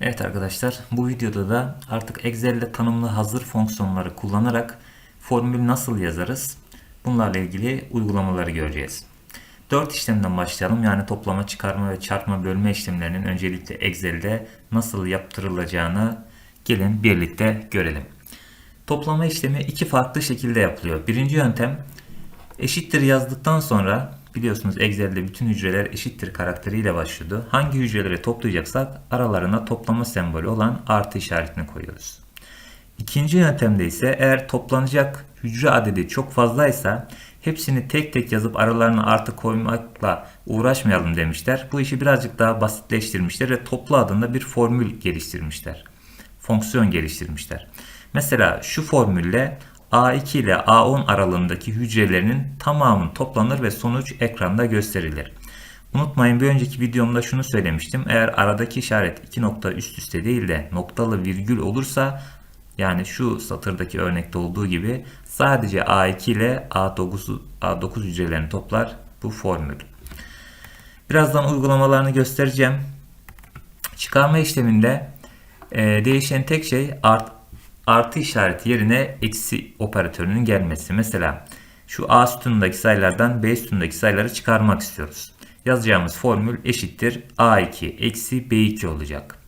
Evet arkadaşlar bu videoda da artık Excel'de tanımlı hazır fonksiyonları kullanarak formül nasıl yazarız bunlarla ilgili uygulamaları göreceğiz. 4 işlemden başlayalım yani toplama, çıkarma ve çarpma bölme işlemlerinin öncelikle Excel'de nasıl yaptırılacağını gelin birlikte görelim. Toplama işlemi iki farklı şekilde yapılıyor. Birinci yöntem eşittir yazdıktan sonra biliyorsunuz Excel'de bütün hücreler eşittir karakteriyle başlıyordu. Hangi hücreleri toplayacaksak aralarına toplama sembolü olan artı işaretini koyuyoruz. İkinci yöntemde ise eğer toplanacak hücre adedi çok fazlaysa hepsini tek tek yazıp aralarına artı koymakla uğraşmayalım demişler. Bu işi birazcık daha basitleştirmişler ve toplu adında bir formül geliştirmişler. Fonksiyon geliştirmişler. Mesela şu formülle A2 ile A10 aralığındaki hücrelerinin tamamı toplanır ve sonuç ekranda gösterilir. Unutmayın bir önceki videomda şunu söylemiştim. Eğer aradaki işaret iki nokta üst üste değil de noktalı virgül olursa yani şu satırdaki örnekte olduğu gibi sadece A2 ile A9, A9 hücrelerini toplar bu formül. Birazdan uygulamalarını göstereceğim. Çıkarma işleminde e, değişen tek şey art, artı işareti yerine eksi operatörünün gelmesi. Mesela şu A sütunundaki sayılardan B sütunundaki sayıları çıkarmak istiyoruz. Yazacağımız formül eşittir A2 eksi B2 olacak.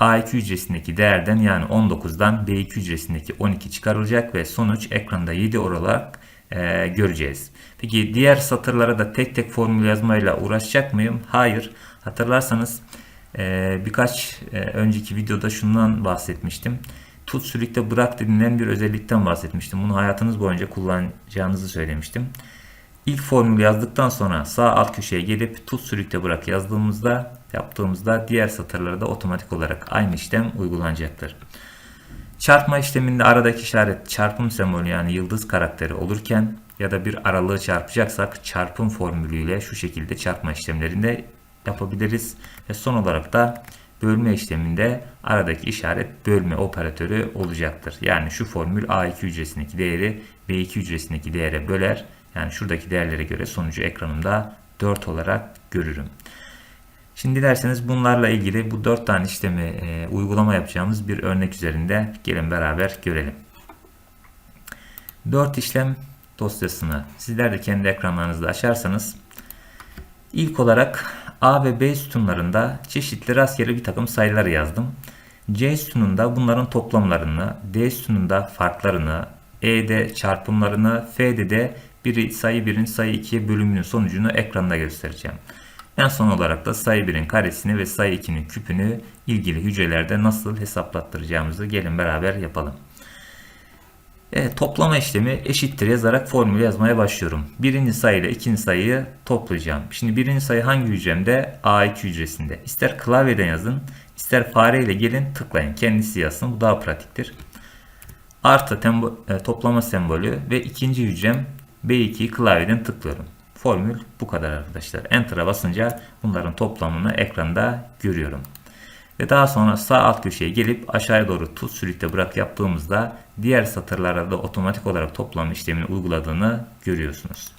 A2 hücresindeki değerden yani 19'dan B2 hücresindeki 12 çıkarılacak ve sonuç ekranda 7 olarak e, göreceğiz. Peki diğer satırlara da tek tek formül yazmayla uğraşacak mıyım? Hayır. Hatırlarsanız e, birkaç e, önceki videoda şundan bahsetmiştim. Tut sürükle bırak denilen bir özellikten bahsetmiştim. Bunu hayatınız boyunca kullanacağınızı söylemiştim. İlk formülü yazdıktan sonra sağ alt köşeye gelip tut sürükle bırak yazdığımızda yaptığımızda diğer satırlarda otomatik olarak aynı işlem uygulanacaktır. Çarpma işleminde aradaki işaret çarpım sembolü yani yıldız karakteri olurken ya da bir aralığı çarpacaksak çarpım formülüyle şu şekilde çarpma işlemlerinde yapabiliriz. Ve son olarak da bölme işleminde aradaki işaret bölme operatörü olacaktır. Yani şu formül A2 hücresindeki değeri B2 hücresindeki değere böler. Yani şuradaki değerlere göre sonucu ekranımda 4 olarak görürüm. Şimdi dilerseniz bunlarla ilgili bu 4 tane işlemi e, uygulama yapacağımız bir örnek üzerinde gelin beraber görelim. 4 işlem dosyasını sizler de kendi ekranlarınızda açarsanız ilk olarak A ve B sütunlarında çeşitli rastgele bir takım sayılar yazdım. C sütununda bunların toplamlarını, D sütununda farklarını, E'de çarpımlarını, F'de de biri sayı 1'in sayı 2'ye bölümünün sonucunu ekranda göstereceğim. En son olarak da sayı 1'in karesini ve sayı 2'nin küpünü ilgili hücrelerde nasıl hesaplattıracağımızı gelin beraber yapalım. Evet, toplama işlemi eşittir yazarak formülü yazmaya başlıyorum. Birinci sayı ile ikinci sayıyı toplayacağım. Şimdi birinci sayı hangi hücremde? A2 hücresinde. İster klavyeden yazın, ister fareyle gelin tıklayın. Kendisi yazsın. Bu daha pratiktir. Artı tembo, e, toplama sembolü ve ikinci hücrem B2'yi klavyeden tıklıyorum. Formül bu kadar arkadaşlar. Enter'a basınca bunların toplamını ekranda görüyorum. Ve daha sonra sağ alt köşeye gelip aşağıya doğru tut sürükle bırak yaptığımızda diğer satırlara da otomatik olarak toplam işlemini uyguladığını görüyorsunuz.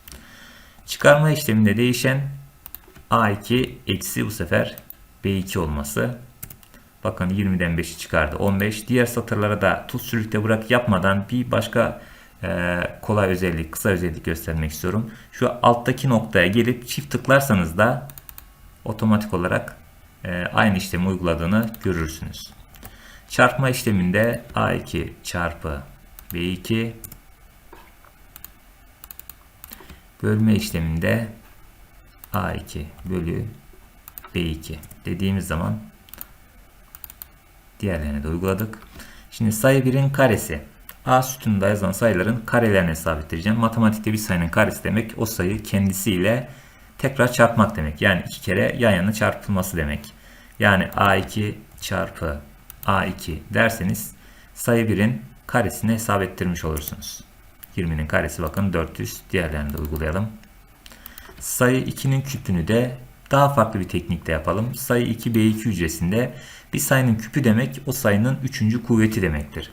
Çıkarma işleminde değişen A2 eksi bu sefer B2 olması. Bakın 20'den 5'i çıkardı 15. Diğer satırlara da tut sürükle bırak yapmadan bir başka e, kolay özellik, kısa özellik göstermek istiyorum. Şu alttaki noktaya gelip çift tıklarsanız da otomatik olarak aynı işlemi uyguladığını görürsünüz. Çarpma işleminde A2 çarpı B2 bölme işleminde A2 bölü B2 dediğimiz zaman diğerlerini de uyguladık. Şimdi sayı 1'in karesi A sütununda yazan sayıların karelerini sabitleyeceğim. Matematikte bir sayının karesi demek o sayı kendisiyle tekrar çarpmak demek. Yani iki kere yan yana çarpılması demek. Yani A2 çarpı A2 derseniz sayı 1'in karesini hesap ettirmiş olursunuz. 20'nin karesi bakın 400. Diğerlerini de uygulayalım. Sayı 2'nin küpünü de daha farklı bir teknikte yapalım. Sayı 2 B2 hücresinde bir sayının küpü demek o sayının 3. kuvveti demektir.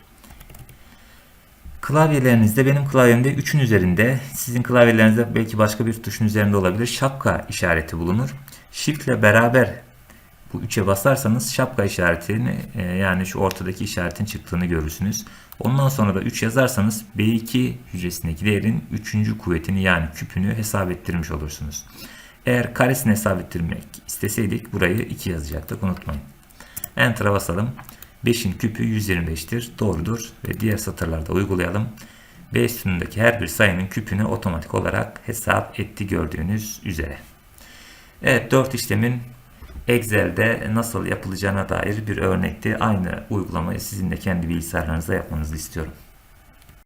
Klavyelerinizde benim klavyemde 3'ün üzerinde sizin klavyelerinizde belki başka bir tuşun üzerinde olabilir. Şapka işareti bulunur. Shift ile beraber bu 3'e basarsanız şapka işaretini e, yani şu ortadaki işaretin çıktığını görürsünüz. Ondan sonra da 3 yazarsanız B2 hücresindeki değerin 3. kuvvetini yani küpünü hesap ettirmiş olursunuz. Eğer karesini hesap ettirmek isteseydik burayı 2 yazacaktık unutmayın. Enter'a basalım. 5'in küpü 125'tir. Doğrudur. Ve diğer satırlarda uygulayalım. B sütunundaki her bir sayının küpünü otomatik olarak hesap etti gördüğünüz üzere. Evet 4 işlemin Excel'de nasıl yapılacağına dair bir örnekti. Aynı uygulamayı sizin de kendi bilgisayarlarınızda yapmanızı istiyorum.